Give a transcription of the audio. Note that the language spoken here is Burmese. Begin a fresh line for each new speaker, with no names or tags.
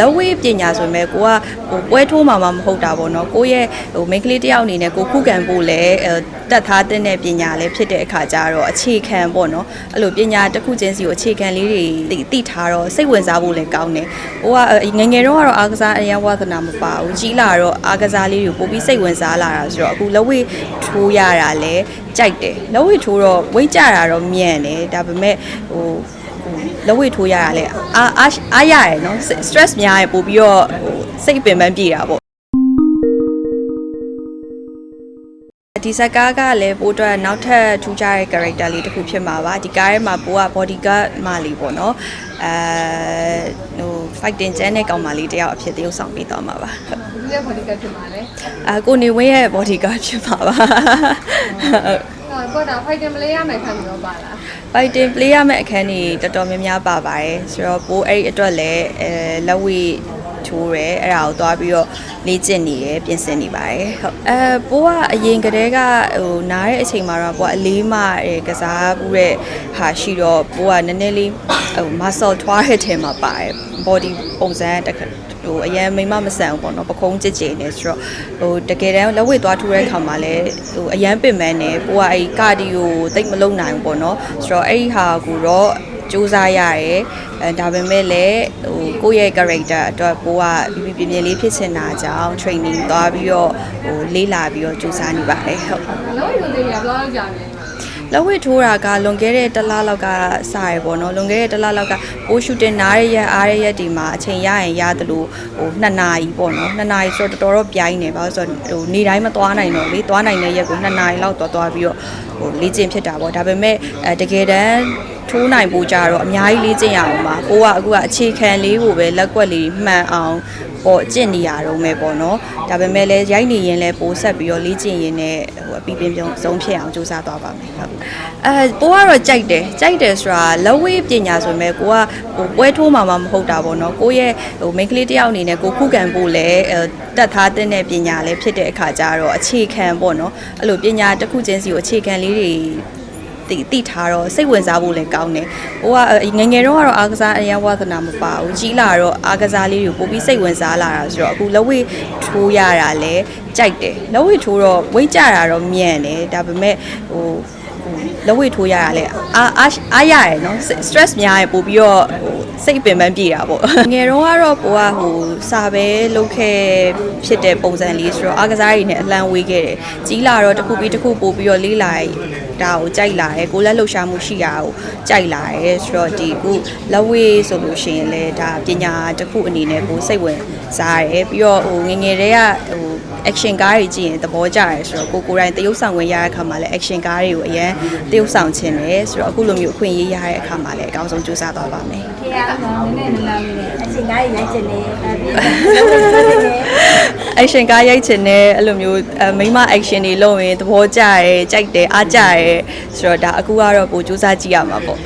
လက်ဝဲပညာဆိုပေမဲ့ကိုကဟိုပွဲထိုးမှာမှမဟုတ်တာပေါ့နော်ကိုယ့်ရဲ့ဟိုမိန်းကလေးတစ်ယောက်အနေနဲ့ကိုခုခံဖို့လဲတက်ထားတဲ့ပညာလည်းဖြစ်တဲ့အခါကျတော့အခြေခံပေါ့နော်အဲ့လိုပညာတစ်ခုချင်းစီကိုအခြေခံလေးတွေသိသိထားတော့စိတ်ဝင်စားဖို့လည်းကောင်းတယ်ဟိုကငယ်ငယ်တော့ကတော့အားကစားအရင်ဝါသနာမပါဘူးကြီးလာတော့အားကစားလေးတွေကိုပိုပြီးစိတ်ဝင်စားလာတာဆိုတော့အခုလက်ဝဲထိုးရတာလည်းကြိုက်တယ်လက်ဝဲထိုးတော့ဝိတ်ကြတာတော့မြန်တယ်ဒါပေမဲ့ဟို လက်ဝဲထိုးရတာလေအားအားအားရရယ်နော် stress များရယ်ပို့ပြီးတော့ဟိုစိတ်ပင်ပန်းပြေတာပေါ့ဒီဇက်ကားကလည်းပို့အတွက်နောက်ထပ်ထူးခြားတဲ့ character လေးတစ်ခုဖြစ်မှာပါဒီကားထဲမှာပို့က bodyguard မလေးပေါ့နော်အဲဟို fighting ကျန်းတဲ့ကောင်မလေးတယောက်အဖြစ်တရုပ်ဆောင်ပေးသွားမှာပါဟုတ်
ဒီရက်ပေါ်ဒီကဖြစ်မှာလေ
အာကိုနေဝင်းရဲ့ bodyguard ဖြစ်မှာပါဟုတ်
ဟောတော့ဖို က်တင်မလေးရမယ်ခံပြီးတော့ပါလား
fighting play ရမယ့်အခန်းတွေတော်တော်များများပါပါတယ်ဆိုတော့ပိုးအဲ့ဒီအတွက်လည်းအဲလက်ဝဲထိုးရဲအဲ့ဒါကိုသွားပြီးတော့လေ့ကျင့်နေရပြင်ဆင်နေပါတယ်ဟုတ်အဲပိုးကအရင်ကတည်းကဟိုနားတဲ့အချိန်မှာတော့ပိုးကအလေးမအဲကစားမှုတဲ့ဟာရှိတော့ပိုးကနည်းနည်းလေးဟို muscle ထွားတဲ့ထဲမှာပါတယ် body ပုံစံတစ်ခါ ဟိုအရင်မိမမဆန်ဘူးပေါ့နော်ပခုံးကြစ်ကြည်နေဆိုတော့ဟိုတကယ်တမ်းလက်ဝဲသွားထူတဲ့ခါမှာလည်းဟိုအရန်ပင်ပန်းနေပိုကအဲ့ကာဒီယိုတိတ်မလုံနိုင်ဘူးပေါ့နော်ဆိုတော့အဲ့ဒီဟာကိုတော့စူးစမ်းရတယ်အဲဒါပေမဲ့လည်းဟိုကိုယ့်ရဲ့ character အတွက်ပိုကပြပြပြင်းပြင်းလေးဖြစ်ချင်တာကြောင့် training သွားပြီးတော့ဟိုလေးလာပြီးတော့စူးစမ်းနေပါတယ်ဟုတ်
လုံးဝသေးရဘယ်လောက်ကြာလဲ
လက်ဝဲထိုးတာကလွန်ခဲ့တဲ့တစ်လလောက်ကစရယ်ပေါ့နော်လွန်ခဲ့တဲ့တစ်လလောက်ကပိုးရှူတင်နားရရက်အားရရက်ဒီမှာအချိန်ရရင်ရတယ်လို့ဟို2နာရီပေါ့နော်2နာရီဆိုတော့တော်တော်ပြိုင်းနေပါဆိုတော့ဟိုနေတိုင်းမသွားနိုင်တော့လေသွားနိုင်တဲ့ရက်ကို2နာရီလောက်သွားသွားပြီးတော့ဟိုလေ့ကျင့်ဖြစ်တာပေါ့ဒါပေမဲ့အဲတကယ်တမ်းထိုးနိုင်ဖို့ကြတော့အများကြီးလေ့ကျင့်ရအောင်ပါကိုကအခုကအခြေခံလေးကိုပဲလက်ကွက်လေးမှန်အောင် ပေါ့ကျင့်နေရတော့မယ်ပေါ့နော်ဒါပေမဲ့လည်းရိုက်နေရင်လည်းပိုးဆက်ပြီးတော့လေ့ကျင့်ရင်လည်းဟိုအပြီးပြင်းပြင်းဆုံးဖြစ်အောင်ကြိုးစားသွားပါမယ်ဟုတ်အဲပိုးကတော့ကြိုက်တယ်ကြိုက်တယ်ဆိုတာလက်ဝဲပညာဆိုပေမဲ့ကိုကဟိုပွဲထိုးမှာမှမဟုတ်တာပေါ့နော်ကိုရဲ့ဟိုမိန်းကလေးတစ်ယောက်အနေနဲ့ကိုခုခံဖို့လည်းတက်ထားတဲ့ပညာလည်းဖြစ်တဲ့အခါကျတော့အခြေခံပေါ့နော်အဲ့လိုပညာတစ်ခုချင်းစီကိုအခြေခံလေးတွေ သိသိထားတော့စိတ်ဝင်စားဖို့လည်းကောင်းတယ်။ဟိုကငယ်ငယ်တော့ကတော့အားကစားအရင်ဝါသနာမပါဘူး။ကြီးလာတော့အားကစားလေးတွေကိုပိုပြီးစိတ်ဝင်စားလာတာဆိုတော့အခုလက်ဝဲထိုးရတာလည်းကြိုက်တယ်။လက်ဝဲထိုးတော့ဝိတ်ကြတာတော့မြန်တယ်။ဒါပေမဲ့ဟိုလက်ဝဲထိုးရတာလည်းအားအားအားရရယ်နော် stress များရယ်ပို့ပြီးတော့ဟိုစိတ်ပင်ပန်းပြေတာပေါ့ငယ်တော့ကတော့ကိုကဟိုစာပဲလုပ်ခဲ့ဖြစ်တဲ့ပုံစံလေးဆိုတော့အားကစားရည်နဲ့အလံဝေးခဲ့တယ်ကြီးလာတော့တစ်ခုပြီးတစ်ခုပို့ပြီးတော့လေးလိုက် ဒါကိုကြိုက်လာတယ်ကိုလက်လှုပ်ရှားမှုရှိတာကိုကြိုက်လာတယ်ဆိုတော့ဒီခုလက်ဝေးဆိုလို့ရှိရင်လည်းဒါပညာတစ်ခုအနေနဲ့ကိုစိတ်ဝင်စားတယ်ပြီးတော့ဟိုငယ်ငယ်တည်းကဟို action ကားတွေကြည့်ရင်သဘောကျတယ်ဆိုတော့ကိုကိုယ်တိုင်တရုပ်ဆောင်ဝင်ရတဲ့အခါမှာလည်း action ကားတွေကိုအရင်တရုပ်ဆောင်ခြင်းတယ်ဆိုတော့အခုလိုမျိုးအခွင့်အရေးရတဲ့အခါမှာလည်းအကောင်းဆုံးကြိုးစားသွားပါမယ်
ခေရအောင်နည်းနည်းနည်းလေးနဲ့အချိန်ကားရိုက်ချင်တယ်အပြီးတော့
action ကားရိုက်ခြင်းနဲ့အဲ့လိုမျိုးအဲမိမ action တွေလုပ်ရင်သဘောကျတယ်ကြိုက်တယ်အားကျတယ်ဆိုတော့ဒါအခုကတော့ပိုစူးစမ်းကြည့်ရမှာပေါ့